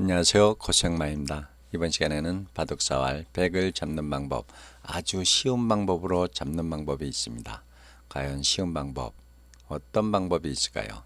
안녕하세요. 고생마입니다. 이번 시간에는 바둑사활 100을 잡는 방법 아주 쉬운 방법으로 잡는 방법이 있습니다. 과연 쉬운 방법 어떤 방법이 있을까요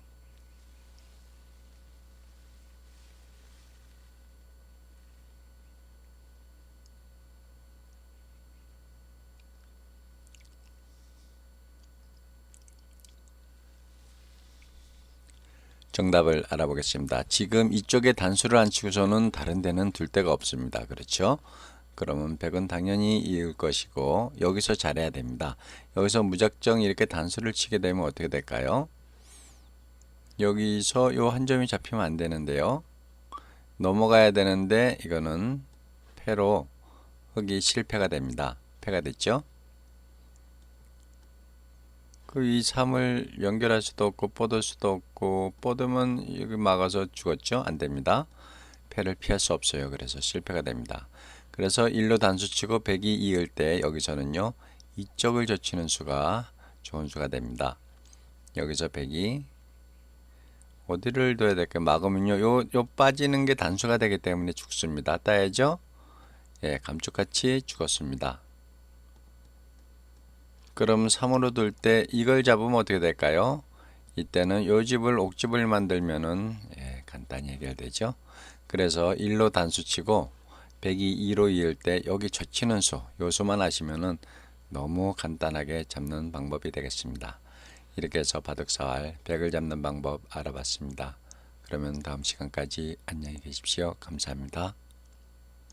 정답을 알아보겠습니다. 지금 이쪽에 단수를 안 치고서는 다른 데는 둘 데가 없습니다. 그렇죠? 그러면 100은 당연히 이을 것이고 여기서 잘해야 됩니다. 여기서 무작정 이렇게 단수를 치게 되면 어떻게 될까요? 여기서 요 한 점이 잡히면 안 되는데요. 넘어가야 되는데 이거는 패로 흑이 실패가 됩니다. 패가 됐죠? 그이 3을 연결할 수도 없고 뻗을 수도 없고 뻗으면 여기 막아서 죽었죠? 안 됩니다. 패를 피할 수 없어요. 그래서 실패가 됩니다. 그래서 1로 단수치고 100이 이을 때 여기서는요. 이쪽을 젖히는 수가 좋은 수가 됩니다. 여기서 100이 어디를 둬야 될까요? 막으면요. 요, 요 빠지는 게 단수가 되기 때문에 죽습니다. 따야죠? 예, 감쪽같이 죽었습니다. 그럼 3으로 둘 때 이걸 잡으면 어떻게 될까요? 이때는 요 집을 옥집을 만들면은 예, 간단히 해결되죠. 그래서 1로 단수치고 100이 2로 이을 때 여기 젖히는 수 요수만 하시면은 너무 간단하게 잡는 방법이 되겠습니다. 이렇게 해서 바둑사활 100을 잡는 방법 알아봤습니다. 그러면 다음 시간까지 안녕히 계십시오. 감사합니다.